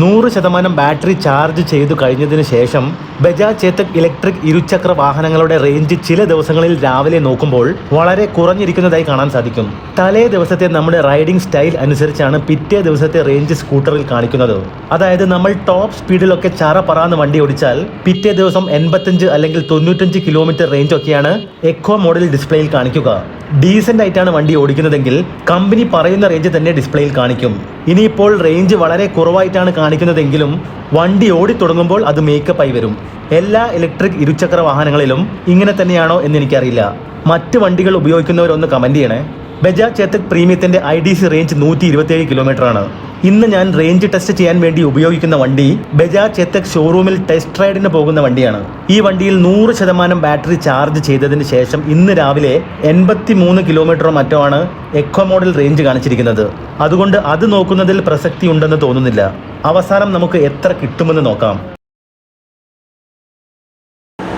നൂറ് ശതമാനം battery charge ചെയ്തു കഴിഞ്ഞതിന് ശേഷം ബജാജ് ചേതക് ഇലക്ട്രിക് ഇരുചക്ര വാഹനങ്ങളുടെ റേഞ്ച് ചില ദിവസങ്ങളിൽ രാവിലെ നോക്കുമ്പോൾ വളരെ കുറഞ്ഞിരിക്കുന്നതായി കാണാൻ സാധിക്കും. തലേ ദിവസത്തെ നമ്മുടെ റൈഡിംഗ് സ്റ്റൈൽ അനുസരിച്ചാണ് പിറ്റേ ദിവസത്തെ റേഞ്ച് സ്കൂട്ടറിൽ കാണിക്കുന്നത്. അതായത് നമ്മൾ ടോപ്പ് സ്പീഡിലൊക്കെ ചറ പറന്ന് വണ്ടി ഓടിച്ചാൽ പിറ്റേ ദിവസം എൺപത്തഞ്ച് അല്ലെങ്കിൽ തൊണ്ണൂറ്റഞ്ച് കിലോമീറ്റർ റേഞ്ച് ഒക്കെയാണ് എക്കോ മോഡൽ ഡിസ്പ്ലേയിൽ കാണിക്കുക. ഡീസന്റ് ആയിട്ടാണ് വണ്ടി ഓടിക്കുന്നതെങ്കിൽ കമ്പനി പറയുന്ന റേഞ്ച് തന്നെ ഡിസ്പ്ലേയിൽ കാണിക്കും. ഇനിയിപ്പോൾ റേഞ്ച് വളരെ കുറവായിട്ടാണ് കാണിക്കുന്നതെങ്കിലും വണ്ടി ഓടിത്തുടങ്ങുമ്പോൾ അത് മേക്കപ്പ് ആയി വരും. എല്ലാ ഇലക്ട്രിക് ഇരുചക്ര വാഹനങ്ങളിലും ഇങ്ങനെ തന്നെയാണോ എന്ന് എനിക്കറിയില്ല. മറ്റ് വണ്ടികൾ ഉപയോഗിക്കുന്നവരൊന്ന് കമന്റ് ചെയ്യണേ. ബജാജ് ചേതക് പ്രീമിയത്തിന്റെ ഐ ഡി സി റേഞ്ച് നൂറ്റി ഇരുപത്തിയേഴ് കിലോമീറ്റർ ആണ് ഇന്ന് ഞാൻ റേഞ്ച് ടെസ്റ്റ് ചെയ്യാൻ വേണ്ടി ഉപയോഗിക്കുന്ന വണ്ടി ബജാജ് ചേതക് ഷോറൂമിൽ ടെസ്റ്റ് റൈഡിന് പോകുന്ന വണ്ടിയാണ്. ഈ വണ്ടിയിൽ നൂറ് ശതമാനം ബാറ്ററി ചാർജ് ചെയ്തതിന് ശേഷം ഇന്ന് രാവിലെ എൺപത്തി മൂന്ന് കിലോമീറ്ററോ മറ്റോ ആണ് എക്കോ മോഡൽ റേഞ്ച് കാണിച്ചിരിക്കുന്നത്. അതുകൊണ്ട് അത് നോക്കുന്നതിൽ പ്രസക്തി ഉണ്ടെന്ന് തോന്നുന്നില്ല. അവസാനം നമുക്ക് എത്ര കിട്ടുമെന്ന് നോക്കാം.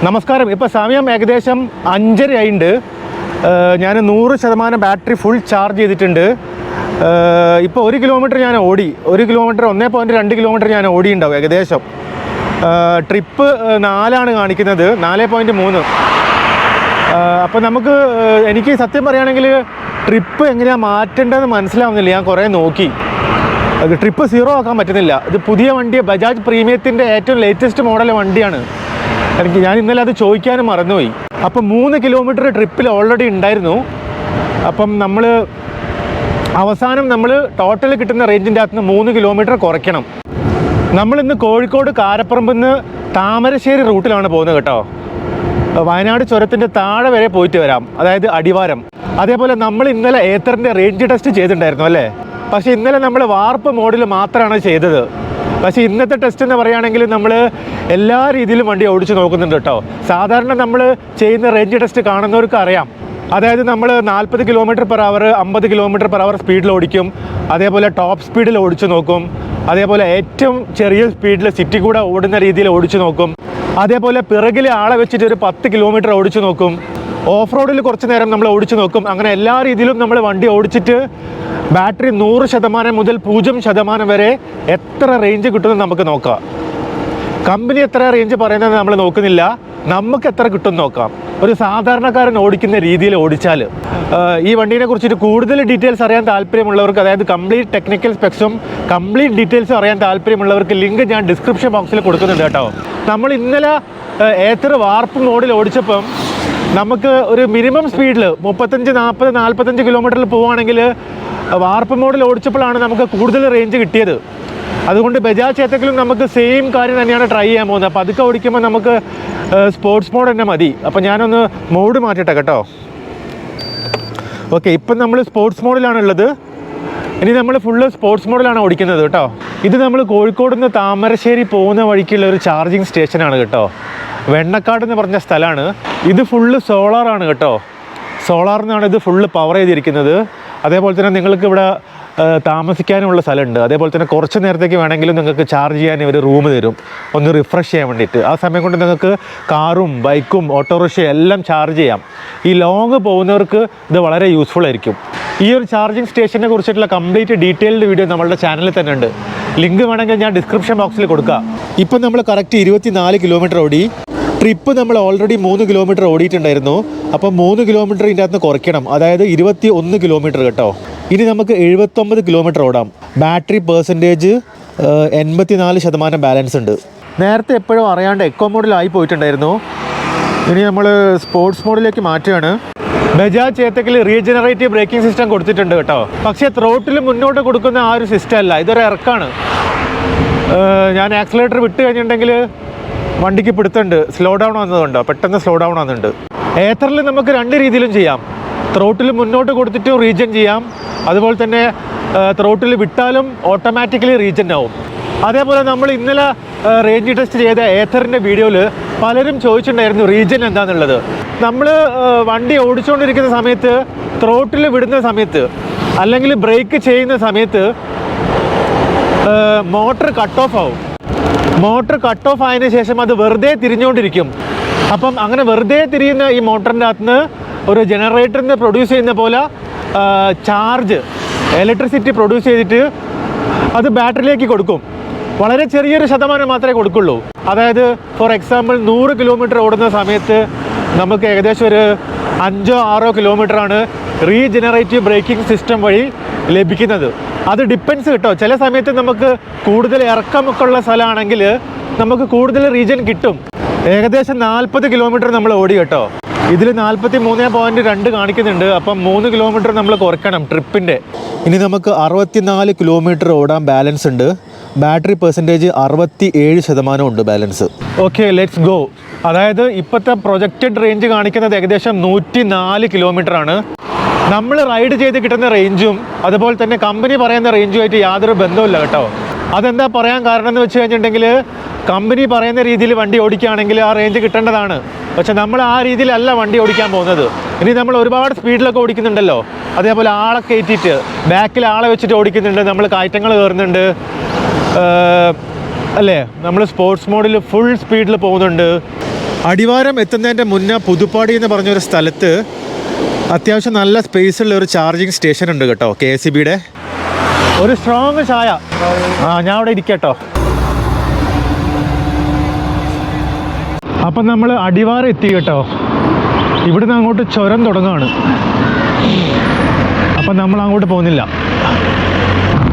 നമസ്കാരം. ഇപ്പോൾ സമയം ഏകദേശം അഞ്ചര ആയിട്ടുണ്ട് ഞാൻ നൂറ് ശതമാനം ബാറ്ററി ഫുൾ ചാർജ് ചെയ്തിട്ടുണ്ട്. ഇപ്പോൾ ഒരു കിലോമീറ്റർ ഞാൻ ഓടി. ഒരു കിലോമീറ്റർ ഒന്നേ പോയിന്റ് രണ്ട് കിലോമീറ്റർ ഞാൻ ഓടിയിട്ടുണ്ടാവും ഏകദേശം. ട്രിപ്പ് നാലാണ് കാണിക്കുന്നത്. നാല് പോയിന്റ് മൂന്ന്. അപ്പോൾ നമുക്ക് എനിക്ക് സത്യം പറയുകയാണെങ്കിൽ ട്രിപ്പ് എങ്ങനെയാണ് മാറ്റേണ്ടതെന്ന് മനസ്സിലാവുന്നില്ല. ഞാൻ കുറേ നോക്കി. ട്രിപ്പ് സീറോ ആക്കാൻ പറ്റുന്നില്ല. ഇത് പുതിയ വണ്ടി ബജാജ് പ്രീമിയത്തിന്റെ ഏറ്റവും ലേറ്റസ്റ്റ് മോഡൽ വണ്ടിയാണ്. എനിക്ക് ഞാൻ ഇന്നലെ അത് ചോദിക്കാനും മറന്നുപോയി. അപ്പം മൂന്ന് കിലോമീറ്റർ ട്രിപ്പിൽ ഓൾറെഡി ഉണ്ടായിരുന്നു. അപ്പം നമ്മൾ അവസാനം നമ്മൾ ടോട്ടൽ കിട്ടുന്ന റേഞ്ചിന്റെ അകത്ത് മൂന്ന് കിലോമീറ്റർ കുറയ്ക്കണം. നമ്മളിന്ന് കോഴിക്കോട് കാരപ്പറമ്പിൽ നിന്ന് താമരശ്ശേരി റൂട്ടിലാണ് പോകുന്നത് കേട്ടോ. വയനാട് ചുരത്തിന്റെ താഴെ വരെ പോയിട്ട് വരാം. അതായത് അടിവാരം. അതേപോലെ നമ്മൾ ഇന്നലെ ഏത്തറിന്റെ റേഞ്ച് ടെസ്റ്റ് ചെയ്തിട്ടുണ്ടായിരുന്നു അല്ലേ? പക്ഷേ ഇന്നലെ നമ്മൾ വാർപ്പ് മോഡിൽ മാത്രമാണ് ചെയ്തത്. പക്ഷേ ഇന്നത്തെ ടെസ്റ്റ് എന്ന് പറയുകയാണെങ്കിൽ നമ്മൾ എല്ലാ രീതിയിലും വണ്ടി ഓടിച്ച് നോക്കുന്നുണ്ട് കേട്ടോ. സാധാരണ നമ്മൾ ചെയ്യുന്ന റേഞ്ച് ടെസ്റ്റ് കാണുന്നവർക്ക് അറിയാം. അതായത് നമ്മൾ നാൽപ്പത് കിലോമീറ്റർ പെർ അവർ അമ്പത് കിലോമീറ്റർ പെർ അവർ സ്പീഡിൽ ഓടിക്കും. അതേപോലെ ടോപ്പ് സ്പീഡിൽ ഓടിച്ചു നോക്കും. അതേപോലെ ഏറ്റവും ചെറിയ സ്പീഡിൽ സിറ്റി കൂടെ ഓടുന്ന രീതിയിൽ ഓടിച്ചു നോക്കും. അതേപോലെ പിറകിൽ ആളെ വെച്ചിട്ട് ഒരു പത്ത് കിലോമീറ്റർ ഓടിച്ചു നോക്കും. ഓഫ് റോഡിൽ കുറച്ച് നേരം നമ്മൾ ഓടിച്ചു നോക്കും. അങ്ങനെ എല്ലാ രീതിയിലും നമ്മൾ വണ്ടി ഓടിച്ചിട്ട് ബാറ്ററി നൂറ് ശതമാനം മുതൽ പൂജ്യം ശതമാനം വരെ എത്ര റേഞ്ച് കിട്ടുമെന്ന് നമുക്ക് നോക്കാം. കമ്പനി എത്ര റേഞ്ച് പറയുന്നത് നമ്മൾ നോക്കുന്നില്ല. നമുക്ക് എത്ര കിട്ടും നോക്കാം. ഒരു സാധാരണക്കാരൻ ഓടിക്കുന്ന രീതിയിൽ ഓടിച്ചാൽ. ഈ വണ്ടീനെ കുറിച്ചിട്ട് കൂടുതൽ ഡീറ്റെയിൽസ് അറിയാൻ താല്പര്യമുള്ളവർക്ക് അതായത് കംപ്ലീറ്റ് ടെക്നിക്കൽ സ്പെക്സും കംപ്ലീറ്റ് ഡീറ്റെയിൽസും അറിയാൻ താല്പര്യമുള്ളവർക്ക് ലിങ്ക് ഞാൻ ഡിസ്ക്രിപ്ഷൻ ബോക്സിൽ കൊടുക്കുന്നുണ്ട് കേട്ടോ. നമ്മൾ ഇന്നലെ ഏത്തർ വാർപ്പ് മോഡിൽ ഓടിച്ചപ്പം നമുക്ക് ഒരു മിനിമം സ്പീഡിൽ മുപ്പത്തഞ്ച് നാൽപ്പത് നാൽപ്പത്തഞ്ച് കിലോമീറ്ററിൽ പോവുകയാണെങ്കിൽ വാർപ്പ് മോഡിൽ ഓടിച്ചപ്പോഴാണ് നമുക്ക് കൂടുതൽ റേഞ്ച് കിട്ടിയത്. അതുകൊണ്ട് ബജാജ് ചേത്തക്കിലും നമുക്ക് സെയിം കാര്യം തന്നെയാണ് ട്രൈ ചെയ്യാൻ പോകുന്നത്. അപ്പോൾ അതൊക്കെ ഓടിക്കുമ്പോൾ നമുക്ക് സ്പോർട്സ് മോഡ് തന്നെ മതി. അപ്പോൾ ഞാനൊന്ന് മോഡ് മാറ്റട്ടെ കേട്ടോ. ഓക്കെ ഇപ്പം നമ്മൾ സ്പോർട്സ് മോഡിലാണുള്ളത് ഇനി നമ്മൾ ഫുള്ള് സ്പോർട്സ് മോഡലാണ് ഓടിക്കുന്നത് കേട്ടോ. ഇത് നമ്മൾ കോഴിക്കോട് നിന്ന് താമരശ്ശേരി പോകുന്ന വഴിക്കുള്ള ഒരു ചാർജിങ് സ്റ്റേഷനാണ് കേട്ടോ. വെണ്ണക്കാട് എന്ന് പറഞ്ഞ സ്ഥലമാണ്. ഇത് ഫുള്ള് സോളാറാണ് കേട്ടോ. സോളാറിനാണ് ഇത് ഫുള്ള് പവർ ചെയ്തിരിക്കുന്നത്. അതേപോലെ തന്നെ നിങ്ങൾക്ക് ഇവിടെ താമസിക്കാനുള്ള സ്ഥലമുണ്ട്. അതേപോലെ തന്നെ കുറച്ച് നേരത്തേക്ക് വേണമെങ്കിലും നിങ്ങൾക്ക് ചാർജ് ചെയ്യാൻ ഇവർ റൂം തരും. ഒന്ന് റിഫ്രഷ് ചെയ്യാൻ വേണ്ടിയിട്ട്. ആ സമയം കൊണ്ട് നിങ്ങൾക്ക് കാറും ബൈക്കും ഓട്ടോറിക്ഷയും എല്ലാം ചാർജ് ചെയ്യാം. ഈ ലോങ് പോകുന്നവർക്ക് ഇത് വളരെ യൂസ്ഫുൾ ആയിരിക്കും. ഈ ഒരു ചാർജിങ് സ്റ്റേഷനെ കുറിച്ചിട്ടുള്ള കംപ്ലീറ്റ് ഡീറ്റെയിൽഡ് വീഡിയോ നമ്മളുടെ ചാനലിൽ തന്നെ ഉണ്ട്. ലിങ്ക് വേണമെങ്കിൽ ഞാൻ ഡിസ്ക്രിപ്ഷൻ ബോക്സിൽ കൊടുക്കാം. ഇപ്പം നമ്മൾ കറക്റ്റ് ഇരുപത്തി കിലോമീറ്റർ ഓടി. ട്രിപ്പ് നമ്മൾ ഓൾറെഡി മൂന്ന് കിലോമീറ്റർ ഓടിയിട്ടുണ്ടായിരുന്നു. അപ്പോൾ മൂന്ന് കിലോമീറ്റർ ഇതിന്റെ അകത്ത് കുറയ്ക്കണം. അതായത് ഇരുപത്തി ഒന്ന് കിലോമീറ്റർ കേട്ടോ. ഇനി നമുക്ക് എഴുപത്തൊമ്പത് കിലോമീറ്റർ ഓടാം. ബാറ്ററി പെർസെന്റേജ് എൺപത്തി നാല് ശതമാനം ബാലൻസ് ഉണ്ട്. നേരത്തെ എപ്പോഴും അറിയാണ്ട് എക്കോ മോഡിലായി പോയിട്ടുണ്ടായിരുന്നു. ഇനി നമ്മൾ സ്പോർട്സ് മോഡിലേക്ക് മാറ്റുകയാണ്. ബജാജ് ചേത്തക്കിൽ റീജനറേറ്റീവ് ബ്രേക്കിംഗ് സിസ്റ്റം കൊടുത്തിട്ടുണ്ട് കേട്ടോ. പക്ഷേ ത്രോട്ടിൽ മുന്നോട്ട് കൊടുക്കുന്ന ആ ഒരു സിസ്റ്റം അല്ല. ഇതൊരു ഇറക്കാണ്. ഞാൻ ആക്സിലേറ്റർ വിട്ട് കഴിഞ്ഞിട്ടുണ്ടെങ്കിൽ വണ്ടിക്ക് പിടുത്തുണ്ട് സ്ലോ ഡൗൺ ആകുന്നതുണ്ട് പെട്ടെന്ന് സ്ലോ ഡൗൺ ആകുന്നുണ്ട്. ഏത്തറിൽ നമുക്ക് രണ്ട് രീതിയിലും ചെയ്യാം. ത്രോട്ടിൽ മുന്നോട്ട് കൊടുത്തിട്ട് റീജൻ ചെയ്യാം. അതുപോലെ തന്നെ ത്രോട്ടിൽ വിട്ടാലും ഓട്ടോമാറ്റിക്കലി റീജൻ ആവും. അതേപോലെ നമ്മൾ ഇന്നലെ റേഞ്ച് ടെസ്റ്റ് ചെയ്ത ഏത്തറിന്റെ വീഡിയോയിൽ പലരും ചോദിച്ചിട്ടുണ്ടായിരുന്നു റീജൻ എന്താണെന്നുള്ളത് നമ്മൾ വണ്ടി ഓടിച്ചുകൊണ്ടിരിക്കുന്ന സമയത്ത് ത്രോട്ടിൽ വിടുന്ന സമയത്ത് അല്ലെങ്കിൽ ബ്രേക്ക് ചെയ്യുന്ന സമയത്ത് മോട്ടർ കട്ട് ഓഫ് ആവും. മോട്ടർ കട്ട് ഓഫ് ആയതിനു ശേഷം അത് വെറുതെ തിരിഞ്ഞുകൊണ്ടിരിക്കും. അപ്പം അങ്ങനെ വെറുതെ തിരിയുന്ന ഈ മോട്ടറിന്റെ അകത്തുനിന്ന് ഒരു ജനറേറ്ററിൽ പ്രൊഡ്യൂസ് ചെയ്യുന്ന പോലെ ചാർജ് ഇലക്ട്രിസിറ്റി പ്രൊഡ്യൂസ് ചെയ്തിട്ട് അത് ബാറ്ററിയിലേക്ക് കൊടുക്കും. വളരെ ചെറിയൊരു ശതമാനം മാത്രമേ കൊടുക്കുള്ളൂ. അതായത് ഫോർ എക്സാമ്പിൾ നൂറ് കിലോമീറ്റർ ഓടുന്ന സമയത്ത് നമുക്ക് ഏകദേശം ഒരു അഞ്ചോ ആറോ കിലോമീറ്ററാണ് റീജനറേറ്റീവ് ബ്രേക്കിംഗ് സിസ്റ്റം വഴി ലഭിക്കുന്നത്. അത് ഡിപ്പെൻസ് കേട്ടോ. ചില സമയത്ത് നമുക്ക് കൂടുതൽ ഇറക്കമൊക്കെ ഉള്ള സ്ഥലമാണെങ്കിൽ നമുക്ക് കൂടുതൽ റീജിയൻ കിട്ടും. ഏകദേശം നാൽപ്പത് കിലോമീറ്റർ നമ്മൾ ഓടി കേട്ടോ. ഇതിൽ നാൽപ്പത്തി മൂന്ന് പോയിന്റ് രണ്ട് കാണിക്കുന്നുണ്ട്. അപ്പം മൂന്ന് കിലോമീറ്റർ നമ്മൾ കുറയ്ക്കണം ട്രിപ്പിന്റെ ഇനി നമുക്ക് അറുപത്തിനാല് കിലോമീറ്റർ ഓടാൻ ബാലൻസ് ഉണ്ട്. ബാറ്ററി പെർസെന്റേജ് അറുപത്തി ഏഴ് ശതമാനം ഉണ്ട് ബാലൻസ് ഓക്കെ ലെറ്റ്സ് ഗോ അതായത് ഇപ്പോഴത്തെ പ്രൊജക്റ്റഡ് റേഞ്ച് കാണിക്കുന്നത് ഏകദേശം നൂറ്റി നാല് കിലോമീറ്റർ ആണ്. നമ്മൾ റൈഡ് ചെയ്ത് കിട്ടുന്ന റേഞ്ചും അതുപോലെ തന്നെ കമ്പനി പറയുന്ന റേഞ്ചുമായിട്ട് യാതൊരു ബന്ധവുമില്ല കേട്ടോ. അതെന്താ പറയാൻ കാരണം എന്ന് വെച്ച് കഴിഞ്ഞിട്ടുണ്ടെങ്കിൽ കമ്പനി പറയുന്ന രീതിയിൽ വണ്ടി ഓടിക്കുകയാണെങ്കിൽ ആ റേഞ്ച് കിട്ടേണ്ടതാണ്. പക്ഷെ നമ്മൾ ആ രീതിയിലല്ല വണ്ടി ഓടിക്കാൻ പോകുന്നത്. ഇനി നമ്മൾ ഒരുപാട് സ്പീഡിലൊക്കെ ഓടിക്കുന്നുണ്ടല്ലോ. അതേപോലെ ആളെ കയറ്റിയിട്ട് ബാക്കിൽ ആളെ വെച്ചിട്ട് ഓടിക്കുന്നുണ്ട്. നമ്മൾ കയറ്റങ്ങൾ കയറുന്നുണ്ട്. അല്ലേ? നമ്മൾ സ്പോർട്സ് മോഡിൽ ഫുൾ സ്പീഡിൽ പോകുന്നുണ്ട്. അടിവാരം എത്തുന്നതിന്റെ മുന്നേ പുതുപ്പാടി എന്ന് പറഞ്ഞൊരു സ്ഥലത്ത് അത്യാവശ്യം നല്ല സ്പേസ് ഉള്ള ഒരു ചാർജിങ് സ്റ്റേഷൻ ഉണ്ട് കേട്ടോ കെ എസ് സി ബിയുടെ ഒരു സ്ട്രോങ് ചായ. ആ ഞാൻ അവിടെ ഇരിക്കട്ടോ അപ്പം നമ്മൾ അടിവാരം എത്തി കേട്ടോ. ഇവിടുന്ന് അങ്ങോട്ട് ചുരം തുടങ്ങുകയാണ് അപ്പം നമ്മൾ അങ്ങോട്ട് പോകുന്നില്ല.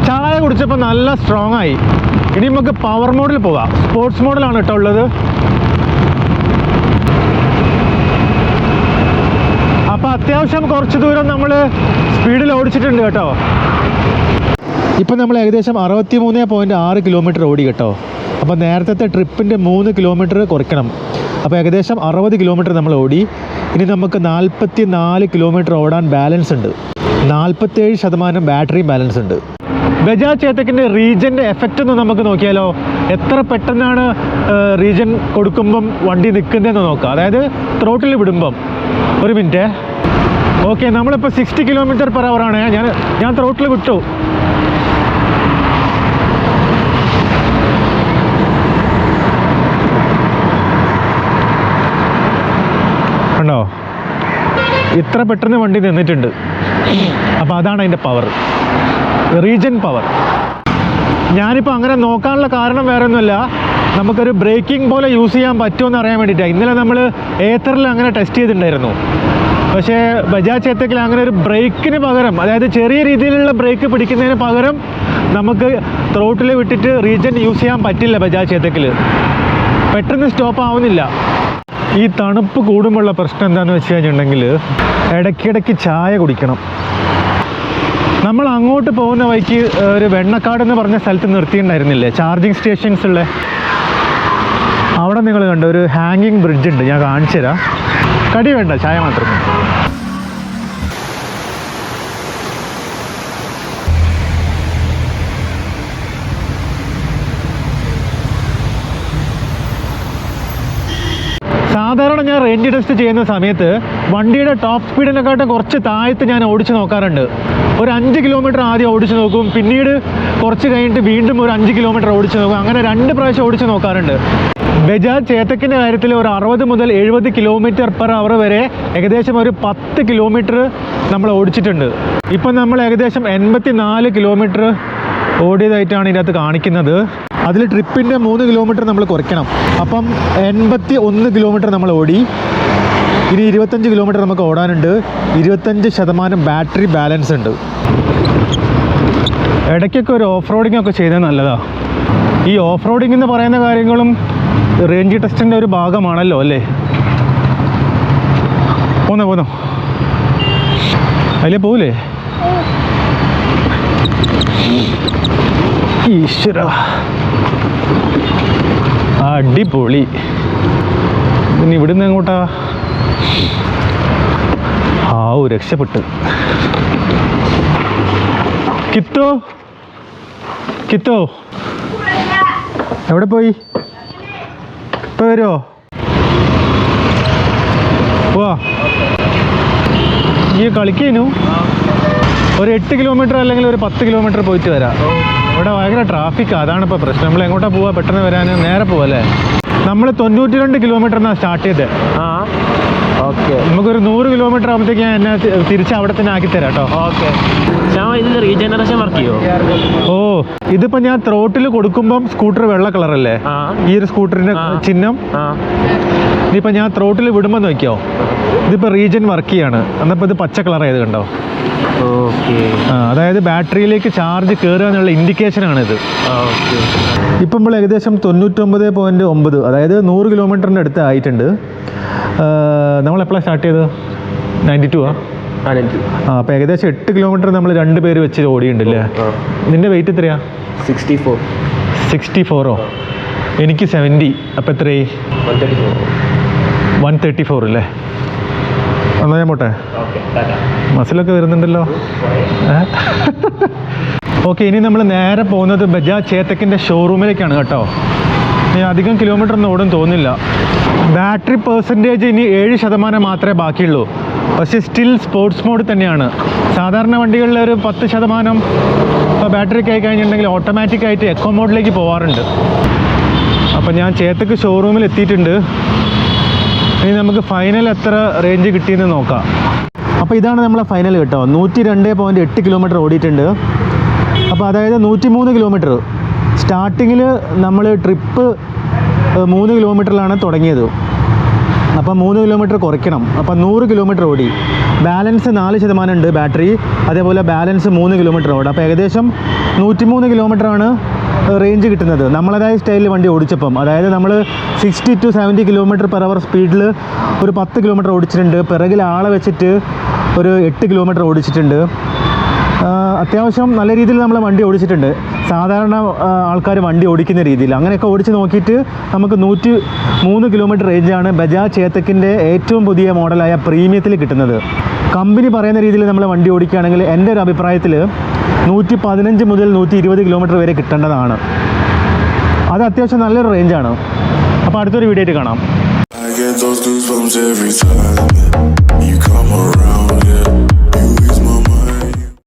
ചായ കുടിച്ചപ്പോൾ നല്ല സ്ട്രോങ് ആയി. ഇനി നമുക്ക് പവർ മോഡിൽ പോവാം സ്പോർട്സ് മോഡലാണ് കേട്ടോ ഉള്ളത് അപ്പോൾ അത്യാവശ്യം കുറച്ച് ദൂരം നമ്മൾ സ്പീഡിൽ ഓടിച്ചിട്ടുണ്ട് കേട്ടോ. ഇപ്പം നമ്മൾ ഏകദേശം അറുപത്തി മൂന്ന് പോയിന്റ് ആറ് കിലോമീറ്റർ ഓടി കേട്ടോ. അപ്പോൾ നേരത്തെ ട്രിപ്പിന്റെ മൂന്ന് കിലോമീറ്റർ കുറയ്ക്കണം. അപ്പോൾ ഏകദേശം അറുപത് കിലോമീറ്റർ നമ്മൾ ഓടി. ഇനി നമുക്ക് നാൽപ്പത്തി നാല് കിലോമീറ്റർ ഓടാൻ ബാലൻസ് ഉണ്ട്. നാൽപ്പത്തേഴ് ശതമാനം ബാറ്ററി ബാലൻസ് ഉണ്ട്. ബജാജ് ചേത്തക്കിന്റെ റീജന്റെ എഫക്റ്റ് ഒന്ന് നമുക്ക് നോക്കിയാലോ? എത്ര പെട്ടെന്നാണ് റീജൻ കൊടുക്കുമ്പം വണ്ടി നിൽക്കുന്നതെന്ന് നോക്കാം. അതായത് ത്രോട്ടിൽ വിടുമ്പം. ഒരു മിനിറ്റ് ഓക്കെ നമ്മളിപ്പോൾ സിക്സ്റ്റി കിലോമീറ്റർ പെർ ആണ്. ഞാൻ ഞാൻ ത്രോട്ടിൽ വിട്ടു. കണ്ടോ? ഇത്ര പെട്ടെന്ന് വണ്ടി നിന്നിട്ടുണ്ട്. അപ്പോൾ അതാണ് അതിന്റെ പവർ റീജൻ പവർ ഞാനിപ്പോൾ അങ്ങനെ നോക്കാനുള്ള കാരണം വേറെ ഒന്നുമല്ല നമുക്കൊരു ബ്രേക്കിംഗ് പോലെ യൂസ് ചെയ്യാൻ പറ്റുമെന്ന് അറിയാൻ വേണ്ടിയിട്ടാണ് ഇന്നലെ നമ്മൾ ഏത്തറിൽ അങ്ങനെ ടെസ്റ്റ് ചെയ്തിട്ടുണ്ടായിരുന്നു. പക്ഷേ ബജാജ് ചേത്തക്കിൽ അങ്ങനെ ഒരു ബ്രേക്കിന് പകരം അതായത് ചെറിയ രീതിയിലുള്ള ബ്രേക്ക് പിടിക്കുന്നതിന് പകരം നമുക്ക് ത്രോട്ടിൽ വിട്ടിട്ട് റീജൻ യൂസ് ചെയ്യാൻ പറ്റില്ല ബജാജ് ചേത്തക്കിൽ പെട്ടെന്ന് സ്റ്റോപ്പ് ആവുന്നില്ല. ഈ തണുപ്പ് കൂടുമ്പോഴുള്ള പ്രശ്നം എന്താണെന്ന് വെച്ച് കഴിഞ്ഞിട്ടുണ്ടെങ്കിൽ ഇടയ്ക്കിടയ്ക്ക് ചായ കുടിക്കണം. നമ്മൾ അങ്ങോട്ട് പോകുന്ന വഴിക്ക് ഒരു വെണ്ണക്കാട് എന്ന് പറഞ്ഞ സ്ഥലത്ത് നിർത്തിയിട്ടുണ്ടായിരുന്നില്ലേ? ചാർജിങ് സ്റ്റേഷൻസ് ഉള്ള അവിടെ നിങ്ങൾ കണ്ട ഒരു ഹാങ്ങിങ് ബ്രിഡ്ജ് ഉണ്ട്. ഞാൻ കാണിച്ചു തരാം. കടി വേണ്ട ചായ മാത്രം സാധാരണ ഞാൻ റേഞ്ച് ടെസ്റ്റ് ചെയ്യുന്ന സമയത്ത് വണ്ടിയുടെ ടോപ്പ് സ്പീഡിനെക്കാട്ടും കുറച്ച് താഴത്ത് ഞാൻ ഓടിച്ചു നോക്കാറുണ്ട്. ഒരു അഞ്ച് കിലോമീറ്റർ ആദ്യം ഓടിച്ചു നോക്കും. പിന്നീട് കുറച്ച് കഴിഞ്ഞിട്ട് വീണ്ടും ഒരു അഞ്ച് കിലോമീറ്റർ ഓടിച്ചു നോക്കും. അങ്ങനെ രണ്ട് പ്രാവശ്യം ഓടിച്ചു നോക്കാറുണ്ട്. ബജാജ് ചേത്തക്കിന്റെ കാര്യത്തിൽ ഒരു അറുപത് മുതൽ എഴുപത് കിലോമീറ്റർ പെർ അവർ വരെ ഏകദേശം ഒരു പത്ത് കിലോമീറ്റർ നമ്മൾ ഓടിച്ചിട്ടുണ്ട്. ഇപ്പം നമ്മൾ ഏകദേശം എൺപത്തി നാല് കിലോമീറ്റർ ഓടിയതായിട്ടാണ് ഇതിനകത്ത് കാണിക്കുന്നത്. അതിൽ ട്രിപ്പിന്റെ മൂന്ന് കിലോമീറ്റർ നമ്മൾ കുറയ്ക്കണം. അപ്പം എൺപത്തി ഒന്ന് കിലോമീറ്റർ നമ്മൾ ഓടി. ഇനി ഇരുപത്തഞ്ച് കിലോമീറ്റർ നമുക്ക് ഓടാനുണ്ട്. ഇരുപത്തഞ്ച് ശതമാനം ബാറ്ററി ബാലൻസ് ഉണ്ട്. ഇടയ്ക്കൊക്കെ ഒരു ഓഫ് റോഡിംഗ് ഒക്കെ ചെയ്തത് നല്ലതാണ് ഈ ഓഫ് റോഡിംഗ് എന്ന് പറയുന്ന കാര്യങ്ങളും റേഞ്ച് ടെസ്റ്റിന്റെ ഒരു ഭാഗമാണല്ലോ അല്ലേ? പോന്നോ പോന്നോ. അതിലേ പോവില്ലേ ഈശ്വര. അടിപൊളി. ഇനി ഇവിടുന്ന് എങ്ങോട്ടാ? ആവു രക്ഷപ്പെട്ട്. കിത്തോ? കിത്തോ? എവിടെ പോയി? ഇപ്പൊ വരുമോ വാ. ഈ കളിക്കേനു ഒരു എട്ട് കിലോമീറ്റർ അല്ലെങ്കിൽ ഒരു പത്ത് കിലോമീറ്റർ പോയിട്ട് വരാം. ഇവിടെ ഭയങ്കര ട്രാഫിക് അതാണ് ഇപ്പോൾ പ്രശ്നം. നമ്മൾ എങ്ങോട്ടാ പോവാ? പെട്ടെന്ന് വരാൻ നേരെ പോവല്ലേ നമ്മൾ തൊണ്ണൂറ്റി രണ്ട് കിലോമീറ്ററിനാണ് സ്റ്റാർട്ട് ചെയ്തത് ആ. ഓക്കെ. നമുക്കൊരു നൂറ് കിലോമീറ്റർ ആകുമ്പോഴത്തേക്ക് ഞാൻ എന്നെ തിരിച്ച് അവിടെ തന്നെ ആക്കി തരാം കേട്ടോ ഓക്കെ. റീജനറേഷൻ വർക്ക് ചെയ്യോ? ഓ ഇതിപ്പോ ഞാൻ ത്രോട്ടിൽ കൊടുക്കുമ്പം സ്കൂട്ടർ വെള്ള കളറല്ലേ അല്ലേ? ഈ ഒരു സ്കൂട്ടറിന്റെ ചിഹ്നം? ഇതിപ്പോ ഞാൻ ത്രോട്ടിൽ വിടുമ്പോ നോക്കിയോ? ഇതിപ്പോ റീജൻ വർക്ക് ചെയ്യാണ്. എന്നപ്പോ ഇത് പച്ച കളർ ആയത് കണ്ടോ? അതായത് ബാറ്ററിയിലേക്ക് ചാർജ് കയറുക എന്നുള്ള ഇൻഡിക്കേഷനാണിത് ഓക്കെ ഇപ്പം നമ്മൾ ഏകദേശം തൊണ്ണൂറ്റൊമ്പത് പോയിന്റ് ഒമ്പത് അതായത് നൂറ് കിലോമീറ്ററിന്റെ അടുത്ത് ആയിട്ടുണ്ട്. നമ്മൾ എപ്പോഴാണ് സ്റ്റാർട്ട് ചെയ്തത്? നയന്റി ടു ആ? ആ അപ്പോൾ ഏകദേശം എട്ട് കിലോമീറ്റർ നമ്മൾ രണ്ട് പേര് വെച്ച് ഓടിയുണ്ടല്ലേ നിന്റെ വെയിറ്റ് എത്രയാ? സിക്സ്റ്റി ഫോർ സിക്സ്റ്റി ഫോറോ എനിക്ക് സെവന്റി അപ്പോൾ എത്രയായി? വൺ തേർട്ടി ഫോർ അല്ലേ? എന്നാൽ ഞാൻ പോട്ടെ മസിലൊക്കെ വരുന്നുണ്ടല്ലോ. ഓക്കെ ഇനി നമ്മൾ നേരെ പോകുന്നത് ബജാജ് ചേത്തക്കിന്റെ ഷോറൂമിലേക്കാണ് കേട്ടോ. ഇനി അധികം കിലോമീറ്റർ ഒന്നും ഓടും തോന്നില്ല. ബാറ്ററി പെർസെന്റേജ് ഇനി ഏഴ് ശതമാനം മാത്രമേ ബാക്കിയുള്ളൂ. പക്ഷേ സ്റ്റിൽ സ്പോർട്സ് മോഡ് തന്നെയാണ്. സാധാരണ വണ്ടികളിൽ ഒരു പത്ത് ശതമാനം ഇപ്പോൾ ബാറ്ററിക്ക് ആയി കഴിഞ്ഞിട്ടുണ്ടെങ്കിൽ ഓട്ടോമാറ്റിക്കായിട്ട് എക്കോ മോഡിലേക്ക് പോകാറുണ്ട് അപ്പോൾ ഞാൻ ചേത്തക്ക് ഷോറൂമിൽ എത്തിയിട്ടുണ്ട്. ഇനി നമുക്ക് ഫൈനൽ എത്ര റേഞ്ച് കിട്ടിയെന്ന് നോക്കാം. അപ്പോൾ ഇതാണ് നമ്മളെ ഫൈനൽ കേട്ടോ. നൂറ്റി രണ്ട് പോയിന്റ് എട്ട് കിലോമീറ്റർ ഓടിയിട്ടുണ്ട്. അപ്പോൾ അതായത് നൂറ്റി മൂന്ന് കിലോമീറ്റർ സ്റ്റാർട്ടിങ്ങിൽ നമ്മൾ ട്രിപ്പ് മൂന്ന് കിലോമീറ്ററിലാണ് തുടങ്ങിയത്. അപ്പോൾ മൂന്ന് കിലോമീറ്റർ കുറയ്ക്കണം. അപ്പോൾ നൂറ് കിലോമീറ്റർ ഓടി. ബാലൻസ് നാല് ശതമാനം ഉണ്ട് ബാറ്ററി അതേപോലെ ബാലൻസ് മൂന്ന് കിലോമീറ്റർ ഓടും. അപ്പോൾ ഏകദേശം നൂറ്റിമൂന്ന് കിലോമീറ്ററാണ് റേഞ്ച് കിട്ടുന്നത്. നമ്മളതായ സ്റ്റൈലിൽ വണ്ടി ഓടിച്ചപ്പം. അതായത് നമ്മൾ sixty to seventy kilometre per hour സ്പീഡിൽ ഒരു പത്ത് കിലോമീറ്റർ ഓടിച്ചിട്ടുണ്ട്. പിറകിൽ ആളെ വെച്ചിട്ട് ഒരു എട്ട് കിലോമീറ്റർ ഓടിച്ചിട്ടുണ്ട്. അത്യാവശ്യം നല്ല രീതിയിൽ നമ്മൾ വണ്ടി ഓടിച്ചിട്ടുണ്ട്. സാധാരണ ആൾക്കാർ വണ്ടി ഓടിക്കുന്ന രീതിയിൽ. അങ്ങനെയൊക്കെ ഓടിച്ച് നോക്കിയിട്ട് നമുക്ക് നൂറ്റി മൂന്ന് കിലോമീറ്റർ റേഞ്ചാണ് ബജാജ് ചേത്തക്കിന്റെ ഏറ്റവും പുതിയ മോഡലായ പ്രീമിയത്തിൽ കിട്ടുന്നത്. കമ്പനി പറയുന്ന രീതിയിൽ നമ്മൾ വണ്ടി ഓടിക്കുകയാണെങ്കിൽ എന്റെ ഒരു അഭിപ്രായത്തിൽ നൂറ്റി പതിനഞ്ച് മുതൽ നൂറ്റി ഇരുപത് കിലോമീറ്റർ വരെ കിട്ടേണ്ടതാണ്. അത് അത്യാവശ്യം നല്ലൊരു റേഞ്ചാണ്. അപ്പോൾ അടുത്തൊരു വീഡിയോ ആയിട്ട് കാണാം.